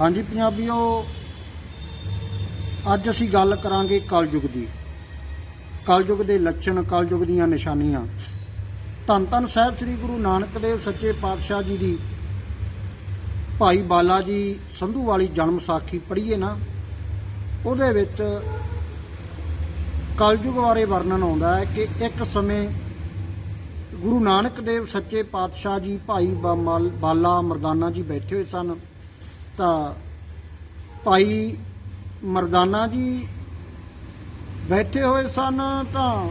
ਹਾਂਜੀ ਪੰਜਾਬੀਓ, ਅੱਜ ਅਸੀਂ ਗੱਲ ਕਰਾਂਗੇ ਕਲਯੁਗ ਦੀ। ਕਲਯੁਗ ਦੇ ਲੱਛਣ, ਕਲਯੁਗ ਦੀਆਂ ਨਿਸ਼ਾਨੀਆਂ। ਧੰਨ ਧੰਨ ਸਾਹਿਬ ਸ੍ਰੀ ਗੁਰੂ ਨਾਨਕ ਦੇਵ ਸੱਚੇ ਪਾਤਸ਼ਾਹ ਜੀ ਦੀ। ਭਾਈ ਬਾਲਾ ਜੀ ਸੰਧੂ ਵਾਲੀ ਜਨਮ ਸਾਖੀ ਪੜ੍ਹੀਏ ਨਾ। ਉਹਦੇ ਵਿੱਚ ਕਲਯੁਗ ਬਾਰੇ ਵਰਣਨ ਆਉਂਦਾ ਹੈ ਕਿ ਇੱਕ ਸਮੇਂ ਗੁਰੂ ਨਾਨਕ ਦੇਵ ਸੱਚੇ ਪਾਤਸ਼ਾਹ ਜੀ, ਭਾਈ ਬਾਮਲ- ਬਾਲਾ ਮਰਦਾਨਾ ਜੀ ਬੈਠੇ ਹੋਏ ਸਨ। ਤਾਂ ਭਾਈ ਮਰਦਾਨਾ ਜੀ ਬੈਠੇ ਹੋਏ ਸਨ ਤਾਂ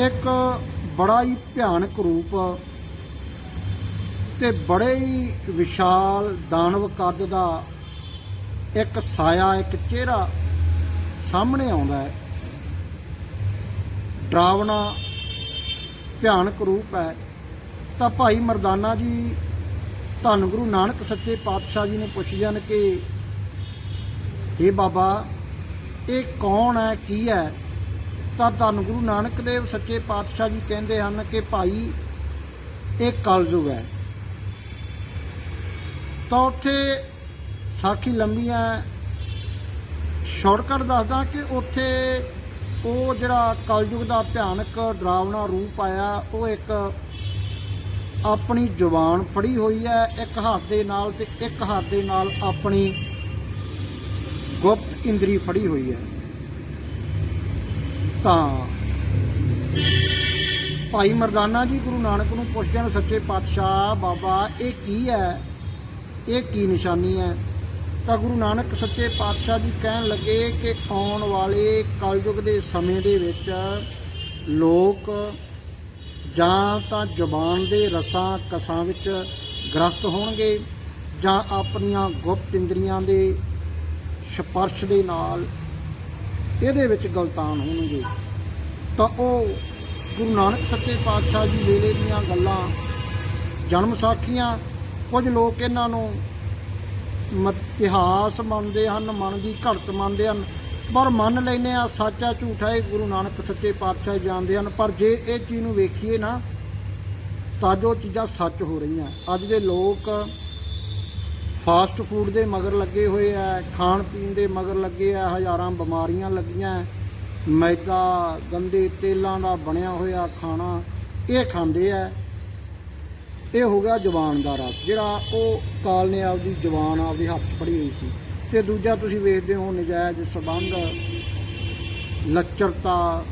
ਇੱਕ ਬੜਾ ਹੀ ਭਿਆਨਕ ਰੂਪ ਤੇ ਬੜੇ ਹੀ ਵਿਸ਼ਾਲ ਦਾਨਵ ਕੱਦ ਦਾ ਇੱਕ ਸਾਇਆ, ਇੱਕ ਚਿਹਰਾ ਸਾਹਮਣੇ ਆਉਂਦਾ ਹੈ। ਡਰਾਵਣਾ ਭਿਆਨਕ ਰੂਪ ਹੈ। ਤਾਂ ਭਾਈ ਮਰਦਾਨਾ ਜੀ ਧੰਨ ਗੁਰੂ ਨਾਨਕ ਸੱਚੇ ਪਾਤਸ਼ਾਹ ਜੀ ਨੂੰ ਪੁੱਛ ਜਾਣ ਕਿ ਇਹ ਬਾਬਾ, ਇਹ ਕੌਣ ਹੈ, ਕੀ ਹੈ? ਤਾਂ ਧੰਨ ਗੁਰੂ ਨਾਨਕ ਦੇਵ ਸੱਚੇ ਪਾਤਸ਼ਾਹ ਜੀ ਕਹਿੰਦੇ ਹਨ ਕਿ ਭਾਈ, ਇਹ ਕਲਯੁਗ ਹੈ। ਤਾਂ ਉੱਥੇ ਸਾਖੀ ਲੰਬੀਆਂ ਹੈ ਸ਼ਾਰਟਕਟ ਦੱਸਦਾ ਕਿ ਉੱਥੇ ਉਹ ਜਿਹੜਾ ਕਲਯੁਗ ਦਾ ਭਿਆਨਕ ਡਰਾਵਣਾ ਰੂਪ ਆਇਆ, ਉਹ ਇੱਕ ਆਪਣੀ ਜ਼ੁਬਾਨ ਫੜੀ ਹੋਈ ਹੈ, ਇੱਕ ਹੱਥ ਦੇ ਨਾਲ ਤੇ ਇੱਕ ਹੱਥ ਦੇ ਨਾਲ ਆਪਣੀ ਗੁਪਤ ਇੰਦਰੀ ਫੜੀ ਹੋਈ ਹੈ। ਤਾਂ ਭਾਈ ਮਰਦਾਨਾ ਜੀ ਗੁਰੂ ਨਾਨਕ ਨੂੰ ਪੁੱਛਦੇ ਹਨ, ਸੱਚੇ ਪਾਤਸ਼ਾਹ, ਬਾਬਾ, ਇਹ ਕੀ ਹੈ? ਇਹ ਕੀ ਨਿਸ਼ਾਨੀ ਹੈ? ਤਾਂ ਗੁਰੂ ਨਾਨਕ ਸੱਚੇ ਪਾਤਸ਼ਾਹ ਜੀ ਕਹਿਣ ਲੱਗੇ ਕਿ ਆਉਣ ਵਾਲੇ ਕਲਯੁਗ ਦੇ ਸਮੇਂ ਦੇ ਵਿੱਚ ਲੋਕ ਜਾਂ ਤਾਂ ਜ਼ੁਬਾਨ ਦੇ ਰਸਾਂ ਕਸਾਂ ਵਿੱਚ ਗ੍ਰਸਤ ਹੋਣਗੇ ਜਾਂ ਆਪਣੀਆਂ ਗੁਪਤ ਇੰਦਰੀਆਂ ਦੇ ਸਪਰਸ਼ ਦੇ ਨਾਲ ਇਹਦੇ ਵਿੱਚ ਗਲਤਾਨ ਹੋਣਗੇ। ਤਾਂ ਉਹ ਗੁਰੂ ਨਾਨਕ ਸੱਚੇ ਪਾਤਸ਼ਾਹ ਜੀ ਵੇਲੇ ਦੀਆਂ ਗੱਲਾਂ, ਜਨਮ ਸਾਖੀਆਂ, ਕੁਝ ਲੋਕ ਇਹਨਾਂ ਨੂੰ ਮ- ਇਤਿਹਾਸ ਮੰਨਦੇ ਹਨ, ਮਨ ਦੀ ਘੜਤ ਮੰਨਦੇ ਹਨ ਪਰ ਮੰਨ ਲੈਨੇ ਆ ਸੱਚਾ ਝੂਠਾ ਇਹ ਗੁਰੂ ਨਾਨਕ ਸੱਚੇ ਪਾਤਸ਼ਾਹ ਜਾਣਦੇ ਹਨ। ਪਰ ਜੇ ਇਹ ਚੀਜ਼ ਨੂੰ ਵੇਖੀਏ ਨਾ, ਤਾਂ ਜੋ ਚੀਜ਼ਾਂ ਸੱਚ ਹੋ ਰਹੀਆਂ। ਅੱਜ ਦੇ ਲੋਕ ਫਾਸਟ ਫੂਡ ਦੇ ਮਗਰ ਲੱਗੇ ਹੋਏ ਆ, ਖਾਣ ਪੀਣ ਦੇ ਮਗਰ ਲੱਗੇ ਆ, ਹਜ਼ਾਰਾਂ ਬਿਮਾਰੀਆਂ ਲੱਗੀਆਂ, ਮੈਦਾ, ਗੰਦੇ ਤੇਲਾਂ ਦਾ ਬਣਿਆ ਹੋਇਆ ਖਾਣਾ, ਇਹ ਖਾਂਦੇ ਆ। ਇਹ ਹੋ ਗਿਆ ਜਵਾਨ ਦਾ ਰਸ, ਜਿਹੜਾ ਉਹ ਕਾਲ ਨੇ ਆਪਦੀ ਜਵਾਨ ਆਪਦੇ ਹੱਥ 'ਚ ਫੜੀ ਹੋਈ ਸੀ। ਤੇ ਦੂਜਾ ਤੁਸੀਂ ਵੇਖਦੇ ਹੋ ਨਜਾਇਜ਼ ਸਬੰਧ, ਲੱਚਰਤਾ,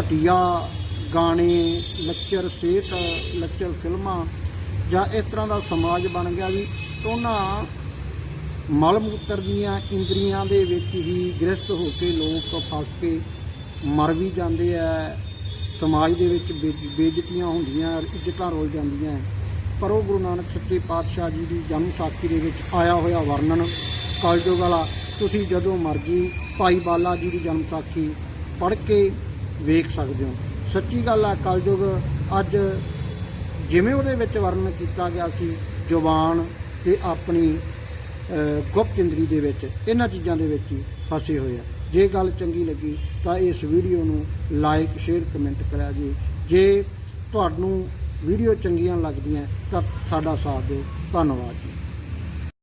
ਘਟੀਆ ਗਾਣੇ, ਲੱਚਰ ਸਿਹਤ ਲੱਚਰ ਫਿਲਮਾਂ, ਜਾਂ ਇਸ ਤਰ੍ਹਾਂ ਦਾ ਸਮਾਜ ਬਣ ਗਿਆ ਵੀ ਉਹਨਾਂ ਮਲ ਮੂਤਰ ਦੀਆਂ ਇੰਦਰੀਆਂ ਦੇ ਵਿੱਚ ਹੀ ਗ੍ਰਸਤ ਹੋ ਕੇ ਲੋਕ ਫਸ ਕੇ ਮਰ ਵੀ ਜਾਂਦੇ ਆ, ਸਮਾਜ ਦੇ ਵਿੱਚ ਬੇ- ਬੇਇੱਜ਼ਤੀਆਂ ਹੁੰਦੀਆਂ, ਇੱਜ਼ਤਾਂ ਰੁਲ ਜਾਂਦੀਆਂ। ਪਰ ਉਹ ਗੁਰੂ ਨਾਨਕ ਸੱਚੇ ਪਾਤਸ਼ਾਹ ਜੀ ਦੀ ਜਨਮ ਸਾਖੀ ਦੇ ਵਿੱਚ ਆਇਆ ਹੋਇਆ ਵਰਣਨ। ਕਲਯੁਗ ਵਾਲਾ, ਤੁਸੀਂ ਜਦੋਂ ਮਰਜ਼ੀ ਭਾਈ ਬਾਲਾ ਜੀ ਦੀ ਜਨਮ ਸਾਖੀ ਪੜ੍ਹ ਕੇ ਵੇਖ ਸਕਦੇ ਹੋ। ਸੱਚੀ ਗੱਲ ਆ ਕਲਯੁਗ ਅੱਜ ਜਿਵੇਂ ਉਹਦੇ ਵਿੱਚ ਵਰਣਨ ਕੀਤਾ ਗਿਆ ਸੀ ਜ਼ੁਬਾਨ ਤੇ ਆਪਣੀ ਗੁਪਤ ਇੰਦਰੀ ਦੇ ਵਿੱਚ, ਇਹਨਾਂ ਚੀਜ਼ਾਂ ਦੇ ਵਿੱਚ ਹੀ ਫਸੇ ਹੋਏ ਆ। ਜੇ ਗੱਲ ਚੰਗੀ ਲੱਗੀ ਤਾਂ ਇਸ ਵੀਡੀਓ ਨੂੰ ਲਾਈਕ ਸ਼ੇਅਰ ਕਮੈਂਟ ਕਰਿਆ ਜੀ। ਜੇ ਤੁਹਾਨੂੰ ਵੀਡੀਓ ਚੰਗੀਆਂ ਲੱਗਦੀਆਂ ਤਾਂ ਸਾਡਾ ਸਾਥ ਦਿਓ। ਧੰਨਵਾਦ ਜੀ।